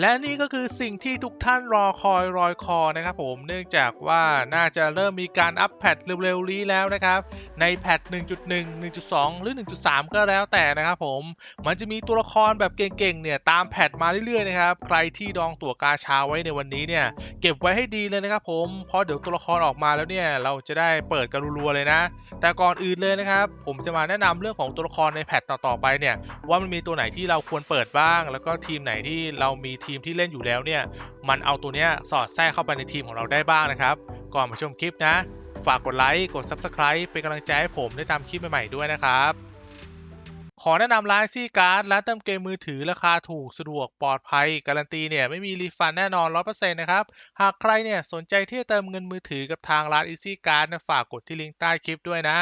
และนี่ก็คือสิ่งที่ทุกท่านรอคอยรอยคอนะครับผมเนื่องจากว่าน่าจะเริ่มมีการอัปแพทเร็วๆนี้แล้วนะครับ ในแพท1.1 1.2 หรือ 1.3 ก็แล้วแต่นะครับผมมันจะมีตัวละครแบบเก่งๆเนี่ยตามแพทมาเรื่อยๆนะครับใครที่ดองตั๋วกาชาไว้ในวันนี้เนี่ยเก็บไว้ให้ดีเลยนะครับผมเพราะเดี๋ยวตัวละครออกมาแล้วเนี่ยเราจะได้เปิดกันรัวๆเลยนะ แต่ก่อนอื่นเลยนะครับผมจะมาแนะนำเรื่องของตัวละครในแพทต่อๆไปเนี่ยว่ามันมีตัวไหนที่เราควรเปิดบ้าง แล้วก็ทีมไหนที่เรามีทีมที่เล่นอยู่แล้วเนี่ย มันเอาตัวเนี้ยสอดแทรกเข้าไปในทีมของเราได้บ้างนะครับ ก่อนมาชมคลิปนะ ฝากกดไลค์ กด Subscribe เป็นกำลังใจให้ผมได้ทำคลิปใหม่ๆด้วยนะครับ ขอแนะนำร้านซี่การ์ดร้านเติมเกมมือถือราคาถูกสะดวกปลอดภัย การันตีเนี่ยไม่มีรีฟันแน่นอน 100%นะครับ หากใครเนี่ยสนใจที่จะเติมเงินมือถือกับทางร้าน Easy Card นะฝากกดที่ลิงก์ใต้คลิปด้วยนะ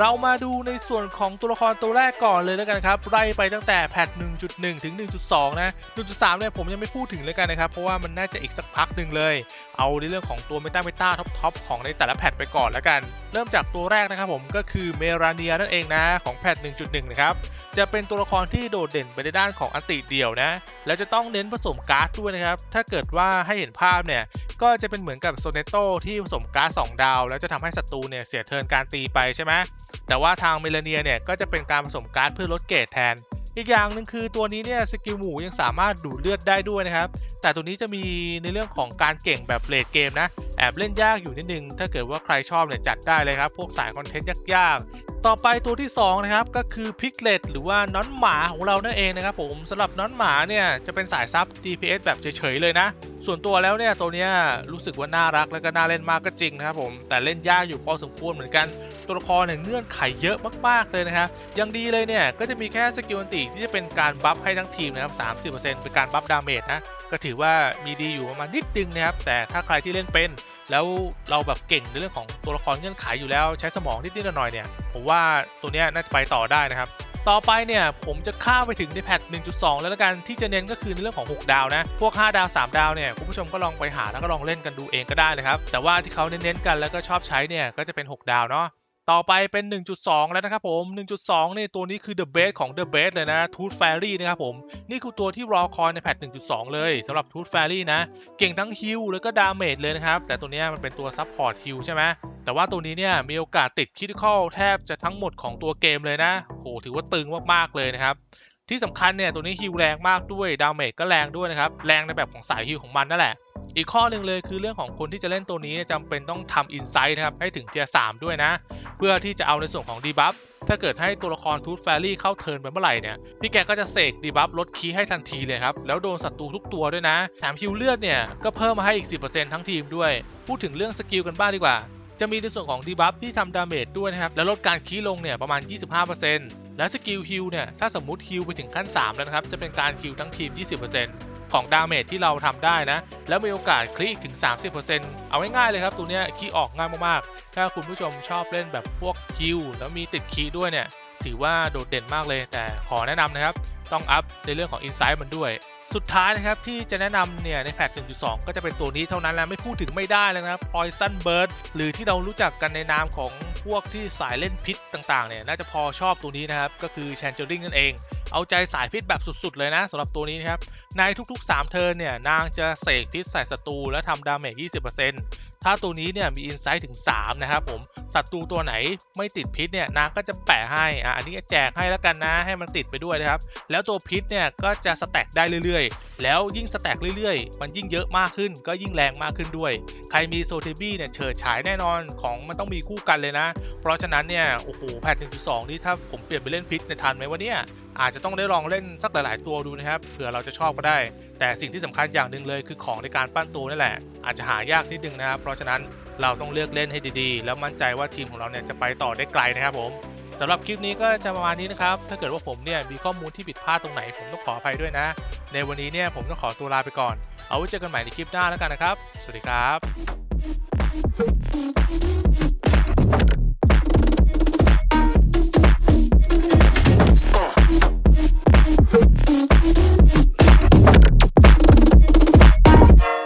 เรามาดูในส่วนของตัวละครตัวแรกก่อนเลยแล้วกันครับไล่ไปตั้งแต่แพท 1.1 ถึง 1.2 นะ 1.3 เนี่ยผมยังไม่พูดถึงเลยกันนะครับ เพราะว่ามันน่าจะอีกสักพักหนึ่งเลย เอาในเรื่องของตัวเมตาเมตาท็อปท็อปของในแต่ละแพทไปก่อนแล้วกัน เริ่มจากตัวแรกนะครับผมก็คือเมราเนียนั่นเองนะของแพท 1.1 นะครับจะเป็นตัวละครที่โดดเด่นไปในด้านของอันติเดียวนะ แล้วจะต้องเน้นผสมการ์ดด้วยนะครับ ถ้าเกิดว่าให้เห็นภาพเนี่ย ก็จะเป็นเหมือนกับโซเนโตที่ผสมการ์ด2ดาว แล้วจะทำให้ศัตรูเนี่ยเสียเทิร์นการตีไปใช่ไหมแต่ว่าทางเมลาเนียเนี่ยก็จะเป็นการผสมการ์ดเพื่อลดเกรดแทน อีกอย่างหนึ่งคือตัวนี้เนี่ยสกิลหมูยังสามารถดูดเลือดได้ด้วยนะครับ แต่ตัวนี้จะมีในเรื่องของการเก่งแบบเลดเกมนะแอบเล่นยากอยู่นิดนึง ถ้าเกิดว่าใครชอบเนี่ยจัดได้เลยครับ พวกสายคอนเทนต์ยากๆ ต่อไปตัวที่ 2 นะครับ ก็คือพิกเลตหรือว่าน้อนหมาของเรานั่นเองนะครับผมสำหรับน้อนหมาเนี่ยจะเป็นสายซับ DPS แบบเฉยๆเลยนะ ส่วนตัวแล้วเนี่ยตัวเนี้ยรู้สึกว่าน่ารักแล้วก็น่าเล่นมากก็จริงนะครับผมแต่เล่นยากอยู่พอสมควรเหมือนกันตัวละครเนี่ยเงื่อนไขเยอะมากๆเลยนะครับยังดีเลยเนี่ยก็จะมีแค่สกิลอันติที่จะเป็นการบัฟให้ทั้งทีมนะครับ30%เป็นการบัฟดาเมจนะก็ถือว่ามีดีอยู่ประมาณนิดนึงนะครับ แต่ถ้าใครที่เล่นเป็น แล้วเราแบบเก่งในเรื่องของตัวละครเงื่อนไขอยู่แล้วใช้สมองนิดๆหน่อยๆเนี่ยผมว่าตัวเนี้ยน่าจะไปต่อได้นะครับ ต่อไปเนี่ยผมจะข้าไปถึงในแพท 1.2 แล้วละกันที่จะเน้นก็คือในเรื่องของ 6 ดาวนะ พวก 5 ดาว 3 ดาวเนี่ยคุณผู้ชมก็ลองไปหาแล้วก็ลองเล่นกันดูเองก็ได้เลยครับ แต่ว่าที่เขาเน้นๆกันแล้วก็ชอบใช้เนี่ยก็จะเป็น 6 ดาวเนาะต่อไปเป็น 1.2 แล้วนะครับผม 1.2เนี่ยตัวนี้คือ The Base ของ The Base เลยนะ Tooth Fairy นะครับผม นี่คือตัวที่รอคอยในแพท 1.2 เลยสำหรับ Tooth Fairy นะ เก่งทั้งฮิลแล้วก็ดาเมจเลยนะครับ แต่ตัวนี้มันเป็นตัวซับพอร์ตฮิลใช่ไหม แต่ว่าตัวนี้เนี่ยมีโอกาสติดคิ t ิคอแทบจะทั้งหมดของตัวเกมเลยนะโหถือว่าตึงมากๆเลยนะครับ ที่สำคัญเนี่ยตัวนี้ฮิลแรงมากด้วยดาเมจก็แรงด้วยนะครับ แรงในแบบของสายฮิลของมันนั่นแหละ อีกข้อหนึ่งเลยคือเรื่องของคนที่จะเล่นตัวนี้จำเป็นต้องทำอินไซต์นะครับให้ถึงเทียร์สด้วยนะ เพื่อที่จะเอาในส่วนของดีบัฟถ้าเกิดให้ตัวละครทูตแฟรี่เข้าเทิร์นไปเมื่อไหร่เนี่ยพี่แกก็จะเสกดีบัฟลดคีให้ทันทีเลยครับ แล้วโดนศัตรูทุกตัวด้วยนะแถมฮิลเลือดเนี่ยก็เพิ่มมาให้อีก 10%ทั้งทีมด้วย พูดถึงเรื่องสกิลกันบ้างดีกว่า จะมีในส่วนของดีบัฟที่ทำดาเมจด้วยนะครับ แล้วลดการคีลงเนี่ยประมาณ 25%และสกิลฮิลเนี่ยถ้าสมมุติฮิลไปถึงขั้น 3 แล้วนะครับ จะเป็นการฮิลทั้งทีม 20%ของดาเมจที่เราทำได้นะ แล้วมีโอกาสคลิกถึง 30%เอาง่ายๆเลยครับตัวเนี้ยคีออกง่ายมากๆ ถ้าคุณผู้ชมชอบเล่นแบบพวกฮิลแล้วมีติดคีด้วยเนี่ยถือว่าโดดเด่นมากเลยแต่ขอแนะนำนะครับ ต้องอัพในเรื่องของ Insight มันด้วย สุดท้ายนะครับที่จะแนะนำเนี่ยในแพท1.2 ก็จะเป็นตัวนี้เท่านั้นแล้วไม่พูดถึงไม่ได้แล้วนะครับ Poison Bird หรือที่เรารู้จักกันในนามของพวกที่สายเล่นพิษต่างๆเนี่ยน่าจะพอชอบตัวนี้นะครับ ก็คือ Changeling นั่นเอง เอาใจสายพิษแบบสุดๆเลยนะสำหรับตัวนี้นะครับ ในทุกๆ 3 เทิร์นเนี่ยนางจะเสกพิษใส่ศัตรูและทำดาเมจ 20% ถ้าตัวนี้เนี่ยมีอินไซต์ถึง 3 นะครับผมศัตรูตัวไหนไม่ติดพิษเนี่ยนางก็จะแปะให้อะอันนี้แจกให้แล้วกันนะให้มันติดไปด้วยนะครับ แล้วตัวพิษเนี่ยก็จะสแต็กได้เรื่อยๆ แล้วยิ่งสแต็กเรื่อยๆ มันยิ่งเยอะมากขึ้น ก็ยิ่งแรงมากขึ้นด้วย ใครมีโซเทบี้เนี่ยเฉิดฉายแน่นอนของมันต้องมีคู่กันเลยนะ เพราะฉะนั้นเนี่ยโอ้โหแพท1.2นี่ถ้าผมเปลี่ยนไปเล่นพิษในยทันไหมวะเนี่ย อาจจะต้องได้ลองเล่นสักหลายๆตัวดูนะครับเผื่อเราจะชอบก็ได้ แต่สิ่งที่สำคัญอย่างหนึ่งเลยคือของในการปั้นตัวนั่แหละ อาจจะหายากนิดนึงนะครับเพราะฉะนั้นเราต้องเลือกเล่นให้ดีๆ แล้วมั่นใจว่าทีมของเราเนี่ยจะไปต่อได้ไกลนะครับผมสำหรับคลิปนี้ก็จะประมาณนี้นะครับ ถ้าเกิดว่าผมเนี่ยมีข้อมูลที่ผิดพลาดตรงไหนผมต้องขออภัยด้วยนะ ในวันนี้เนี่ยผมต้องขอตัวลาไปก่อน เอาไว้เจอกันใหม่ในคลิปหน้าแล้วกันนะครับ สวัสดีครับ